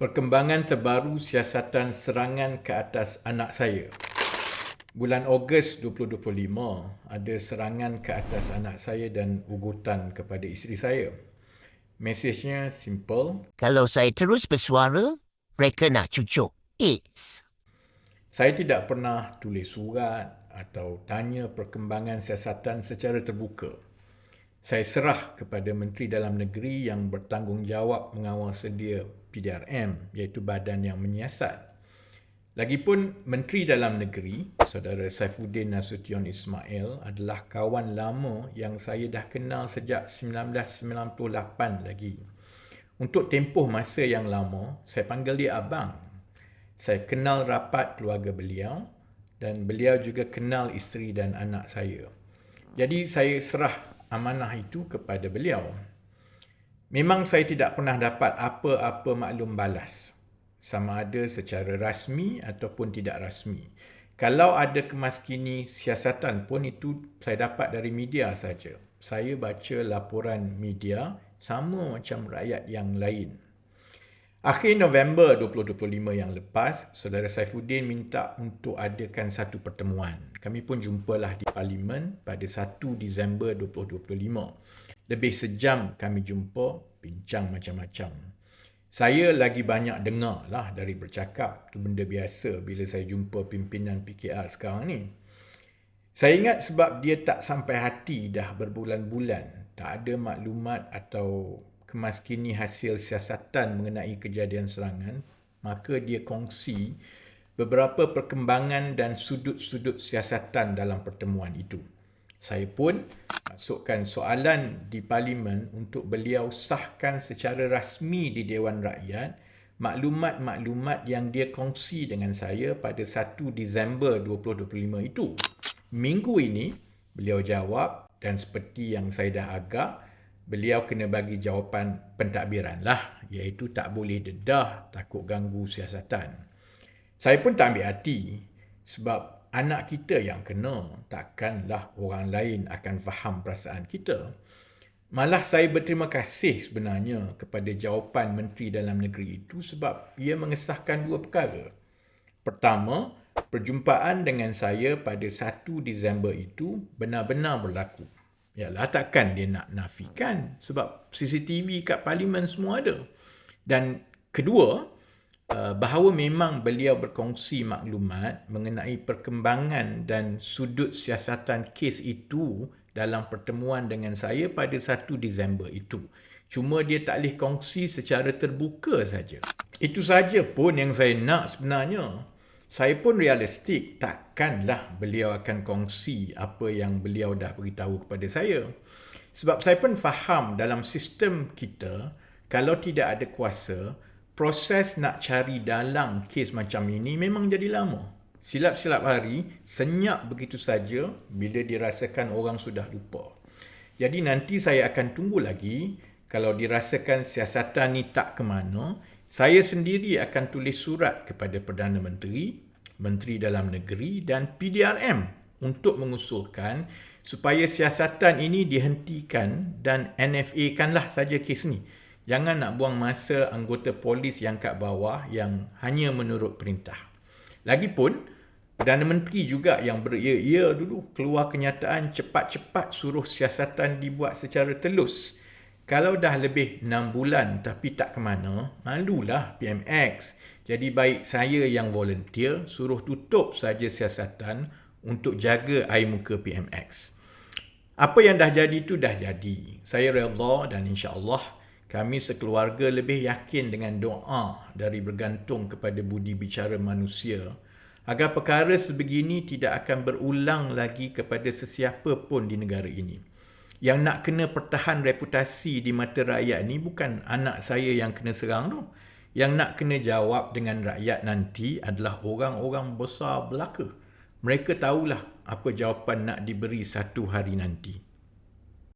Perkembangan terbaru siasatan serangan ke atas anak saya. Bulan Ogos 2025, ada serangan ke atas anak saya dan ugutan kepada isteri saya. Mesejnya simple. Kalau saya terus bersuara, mereka nak cucuk AIDS. Saya tidak pernah tulis surat atau tanya perkembangan siasatan secara terbuka. Saya serah kepada Menteri Dalam Negeri yang bertanggungjawab mengawal sedia PDRM iaitu badan yang menyiasat. Lagipun Menteri Dalam Negeri, Saudara Saifuddin Nasution Ismail adalah kawan lama yang saya dah kenal sejak 1998 lagi. Untuk tempoh masa yang lama, saya panggil dia abang. Saya kenal rapat keluarga beliau dan beliau juga kenal isteri dan anak saya. Jadi saya serah amanah itu kepada beliau. Memang saya tidak pernah dapat apa-apa maklum balas. Sama ada secara rasmi ataupun tidak rasmi. Kalau ada kemaskini siasatan pun itu saya dapat dari media saja. Saya baca laporan media sama macam rakyat yang lain. Akhir November 2025 yang lepas, Saudara Saifuddin minta untuk adakan satu pertemuan. Kami pun jumpalah di Parlimen pada 1 Disember 2025. Lebih sejam kami jumpa, bincang macam-macam. Saya lagi banyak dengar lah dari bercakap. Itu benda biasa bila saya jumpa pimpinan PKR sekarang ni. Saya ingat sebab dia tak sampai hati dah berbulan-bulan. Tak ada maklumat atau kemaskini hasil siasatan mengenai kejadian serangan. Maka dia kongsi beberapa perkembangan dan sudut-sudut siasatan dalam pertemuan itu. Saya pun masukkan soalan di parlimen untuk beliau sahkan secara rasmi di Dewan Rakyat maklumat-maklumat yang dia kongsi dengan saya pada 1 Disember 2025 itu. Minggu ini, beliau jawab dan seperti yang saya dah agak, beliau kena bagi jawapan pentadbiran lah, iaitu tak boleh dedah, takut ganggu siasatan. Saya pun tak ambil hati sebab anak kita yang kena, takkanlah orang lain akan faham perasaan kita. Malah saya berterima kasih sebenarnya kepada jawapan Menteri Dalam Negeri itu sebab ia mengesahkan dua perkara. Pertama, perjumpaan dengan saya pada 1 Disember itu benar-benar berlaku. Yalah takkan dia nak nafikan sebab CCTV kat parlimen semua ada. Dan kedua, Uh, bahawa memang beliau berkongsi maklumat mengenai perkembangan dan sudut siasatan kes itu dalam pertemuan dengan saya pada 1 Disember itu. Cuma dia tak boleh kongsi secara terbuka saja. Itu saja pun yang saya nak sebenarnya. Saya pun realistik takkanlah beliau akan kongsi apa yang beliau dah beritahu kepada saya. Sebab saya pun faham dalam sistem kita kalau tidak ada kuasa proses nak cari dalang kes macam ini memang jadi lama. Silap-silap hari, senyap begitu saja bila dirasakan orang sudah lupa. Jadi nanti saya akan tunggu lagi kalau dirasakan siasatan ni tak ke mana, saya sendiri akan tulis surat kepada Perdana Menteri, Menteri Dalam Negeri dan PDRM untuk mengusulkan supaya siasatan ini dihentikan dan NFA kanlah saja kes ni. Jangan nak buang masa anggota polis yang kat bawah yang hanya menurut perintah. Lagipun, Perdana Menteri juga yang beria-ia dulu keluar kenyataan cepat-cepat suruh siasatan dibuat secara telus. Kalau dah lebih 6 bulan tapi tak ke mana, malulah PMX. Jadi baik saya yang volunteer suruh tutup saja siasatan untuk jaga air muka PMX. Apa yang dah jadi itu dah jadi. Saya redha dan insya-Allah kami sekeluarga lebih yakin dengan doa dari bergantung kepada budi bicara manusia agar perkara sebegini tidak akan berulang lagi kepada sesiapa pun di negara ini. Yang nak kena pertahan reputasi di mata rakyat ni bukan anak saya yang kena serang tu. Yang nak kena jawab dengan rakyat nanti adalah orang-orang besar belaka. Mereka tahulah apa jawapan nak diberi satu hari nanti.